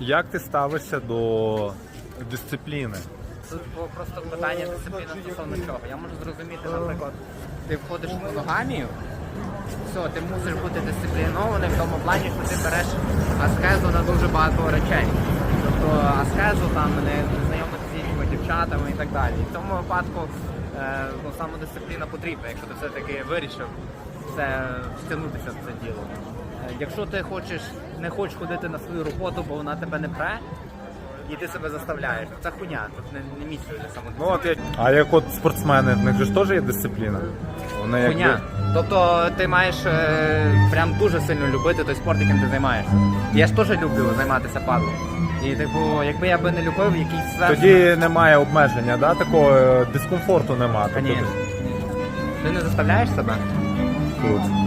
Як ти ставишся до дисципліни? Тут просто питання дисципліни стосовно чого. Я можу зрозуміти, наприклад, ти входиш в моногамію, все, ти мусиш бути дисциплінований в тому плані, що ти береш аскезу на дуже багато речей. Тобто аскезу там не знайомитися з іншими дівчатами і так далі. І в тому випадку е, ну, самодисципліна потрібна, якщо ти все-таки вирішив це втягнутися в це діло. Е, Якщо ти хочеш, не хочеш ходити на свою роботу, бо вона тебе не пре, і ти себе заставляєш. Це хуйня, тут не, не місце для самодисципліни. Ну от. А як от спортсмени, в них же ж теж є дисципліна. Вони якби... Хуйня. Тобто ти маєш е, прям дуже сильно любити той спорт, яким ти займаєшся. Я ж теж люблю займатися падлом. І типу, якби я би не любив якийсь сверх... Тоді немає обмеження, да? такого е, дискомфорту нема. Тобто, Конечно. Ти не заставляєш себе? Круто.